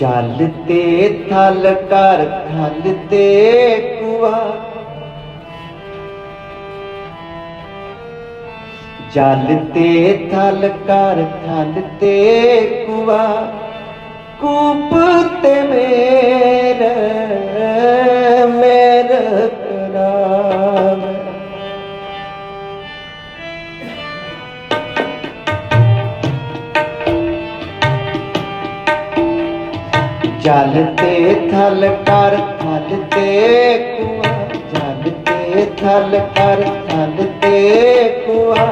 ਚੱਲ ਤੇ ਥਲ ਕਰ ਥਲ ਤੇ ਕੁਆ। ਜਲ ਤੇ ਥਲ ਕਰ ਥਲ ਤੇ ਕੁਆ। ਕੂਪ ਤੇ ਮੇਰ ਮੇਰ ਕਰਾਵੇ ਜਲ ਤੇ ਥਲ ਕਰ, ਥਲ ਤੇ ਕੁਆ, ਜਲ ਤੇ ਥਲ ਕਰ, ਥਲ ਤੇ ਕੁਆ।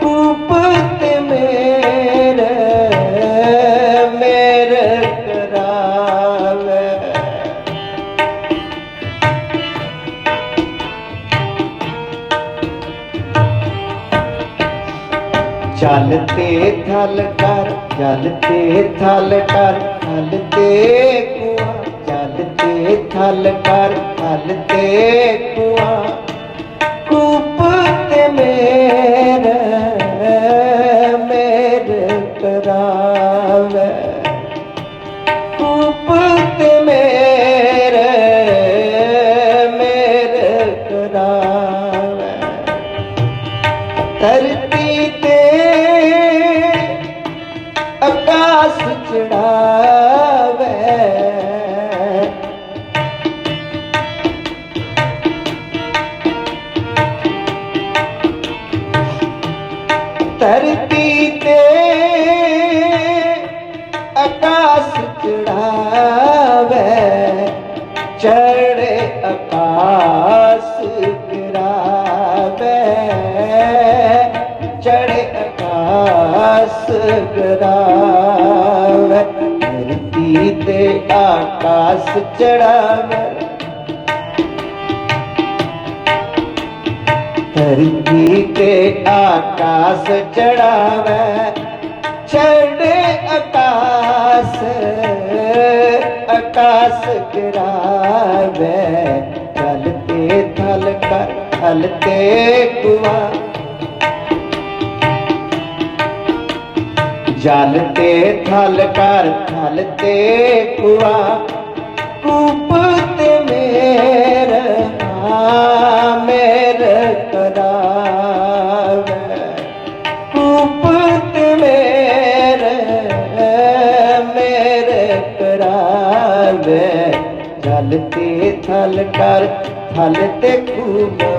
ਕੂਪ ਤੇ ਮੇਰ ਮੇਰ ਕਰਾਵੇ। ਜਲ ਤੇ ਥਲ ਕਰ, ਜਲ ਤੇ ਥਲ ਕਰ ਤੇ ਕਰ ਥਲ ਤੇ ਕੁਆ ਕੂਪ ਤੇ ਮੇਰ ਮੇਰ ਕਰਾਵੇ। ਕੂਪ ਤੇ ਮੇਰ ਮੇਰ ਕਰਾਵੇ। ਧਰਤੀ ਧਰਤੀ ਤੇ ਆਕਾਸ਼ ਚੜਾਵੇ ਚੜੇ ਆਕਾਸ਼ ਗਿਰਾਵੇ ਚੜੇ ਆਕਾਸ਼ ਗਿਰਾਵੇ ਧਰਤੀ ਤੇ ਆਕਾਸ਼ ਚੜਾਵੇ। ਧਰਤੀ ਤੇ ਆਕਾਸ਼ ਚੜਾਵੇ, ਛੜੇ ਆਕਾਸ਼ ਆਕਾਸ਼ ਗਿਰਾਵੇ ਥਲ ਤੇ ਥਲ ਕਰ, ਥਲ ਤੇ ਕੁਆ ਜਲ ਤੇ ਥਲ ਕਰ, ਥਲ ਤੇ ਕੁਆ ਕੂਪ ਥਲ ਕਰ ਥਲ ਤੇ ਕੁਆ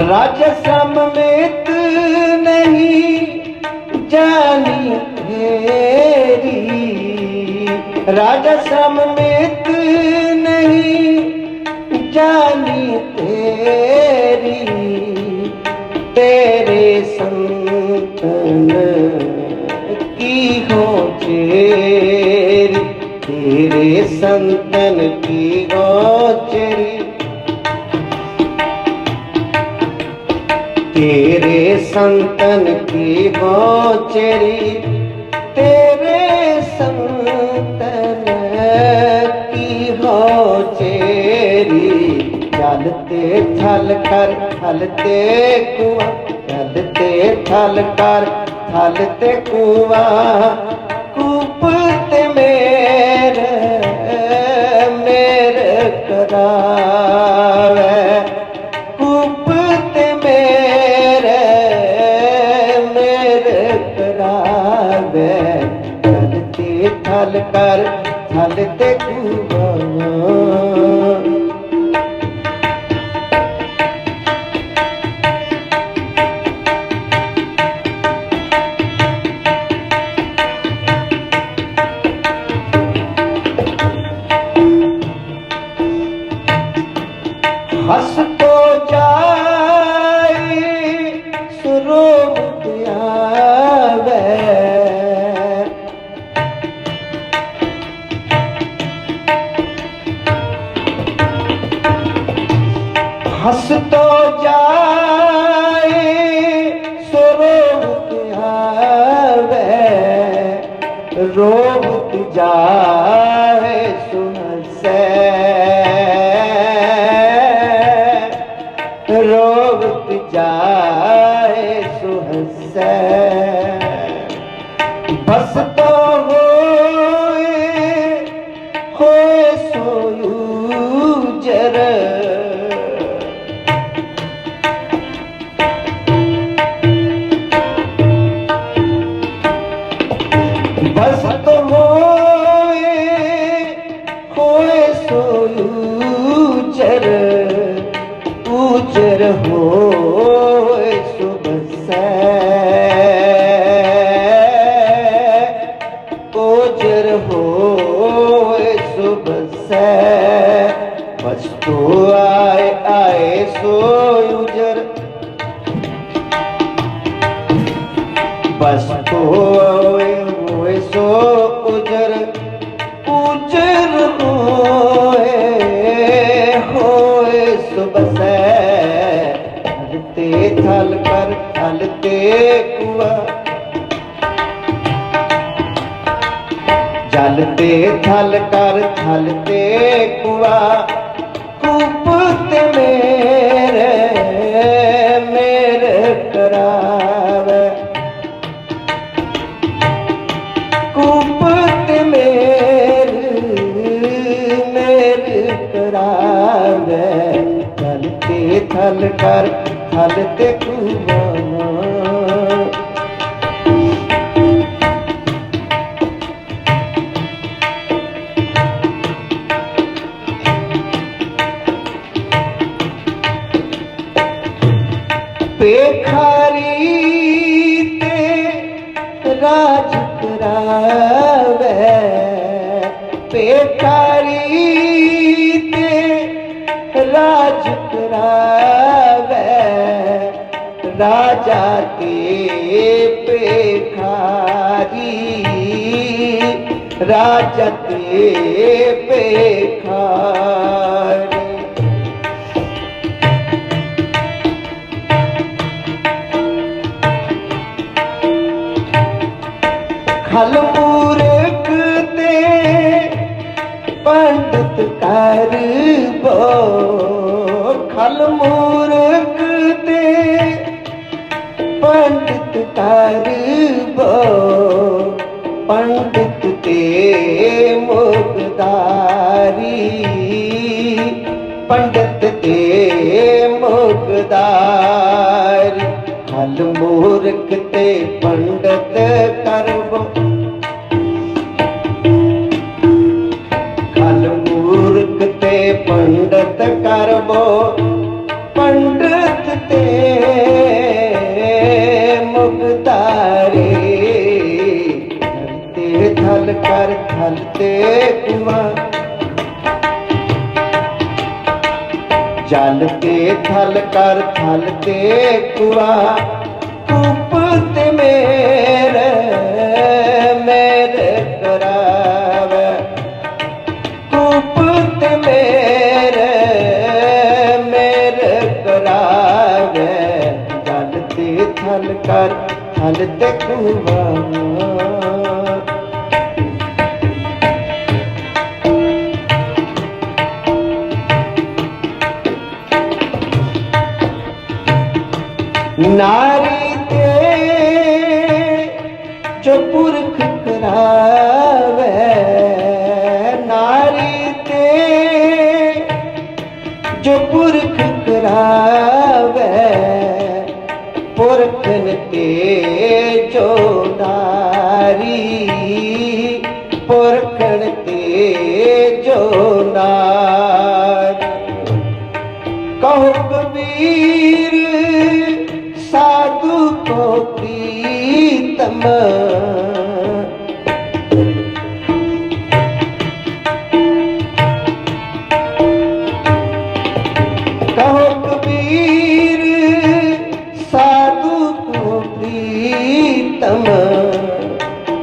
राज समेत नहीं जानी तेरी राज समेत ਥਲ ਕਰ ਥਲ ਤੇ ਕੁਆ ਥਲ ਤੇ ਥਲ ਕਰ ਥਲ ਤੇ ਕੁਆ, ਕੂਪ ਤੇ ਮੇਰ ਮੇਰ ਕਰਾਵੇ। ਕੂਪ ਤੇ ਮੇਰ ਮੇਰ ਕਰਾਵੇ। ਥਲ ਤੇ ਥਲ ਕਰ ਥਲ ਤੇ ਕੁਆ ਹੱਸ ਤੋ ਜਾਏ ਸੁਰੋਗ ਆਵੇ ਰੋਗ ਜਾਏ। ਕੋਜਰ ਹੋਏ ਸੁਬਸੈ ਵਸਤੂ ਆਏ ਆਏ ਸੋ ਉਜਰ। ਵਸਤੂ ਆਏ ਹੋਏ ਸੋ ਉਜਰ। ਉਜਰ ਹੋਏ ਹੋਏ ਸੁਬਸੈ ਤੇ ਥਲ ਕਰ ਥਲ ਤੇ ਕੁਆ। ਜਲ ਤੇ ਥਲ ਕਰ ਥਲ ਤੇ ਕੁਆ ਕੂਪ ਤੇ ਮੇਰੇ ਮੇਰੇ ਕਰਾਵੇ। ਕੂਪ ਤੇ ਮੇਰੇ ਮੇਰੇ ਕਰਾਵੇ। ਜਲ ਤੇ ਥਲ ਕਰ ਥਲ ਤੇ ਕੁਆ ਪੇਖਾਰੀ ਤੇ ਰਾਜ ਕਰਾਵੇ। ਪੇਖਾਰੀ ਤੇ ਰਾਜ ਕਰਾਵੇ। ਰਾਜਾ ਤੇ ਪੇਖਾਰੀ ਰਾਜਾ ਤੇ ਪੇਖਾਰੀ ਖਲ ਮੂਰਖ ਤੇ ਪੰਡਤ ਕਰ ਬੋ। ਖਲ ਮੂਰਖ ਤੇ ਪੰਡਤ ਕਰ ਬੋ। ਪੰਡਤ ਤੇ ਮੁਗਦਾਰੀ ਪੰਡਤ ਤੇ ਮੁਗਦਾਰੀ ਖਲ ਮੂਰਖ ਤੇ ਪੰਡਤ ਕਰ ਥਲ ਤੇ ਕੁਆ ਜਲ ਤੇ ਥਲ ਕਰ ਥਲ ਤੇ ਕੁਆ। ਕੂਪ ਤੇ ਮੇਰੇ ਮੇਰੇ ਕਰਾਵੇ। ਕੂਪ ਤੇ ਮੇਰੇ ਮੇਰੇ ਕਰਾਵੇ। ਜਲ ਤੇ ਥਲ ਕਰ ਥਲ ਤੇ ਕੁਆ। ਨਾਰੀ ਤੇ ਜੋ ਪੁਰਖ ਕਰਾਵੇ ਨਾਰੀ ਤੇ ਜੋ ਪੁਰਖ ਕਰਾਵੇ ਪੁਰਖ ਤੇ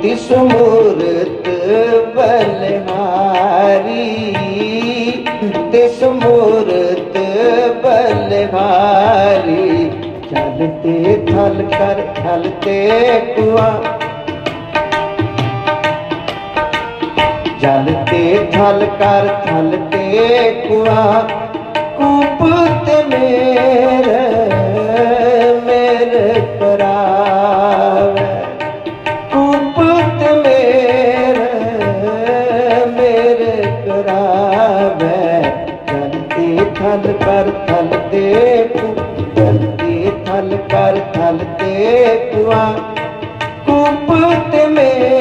ਤਿਸ ਮੂਰਤ ਬਲਹਾਰੀ ਤਿਸ ਮੂਰਤ ਚਲਤੇ ਥਲ ਕਰ ਥਲ ਤੇ ਕੁਆ ਜਲ ਤੇ ਥਲ ਕਰ ਥਲ ਤੇ ਕੁਆ ਕੂਪ ਤੇ ਮੇਰੇ ਕਰ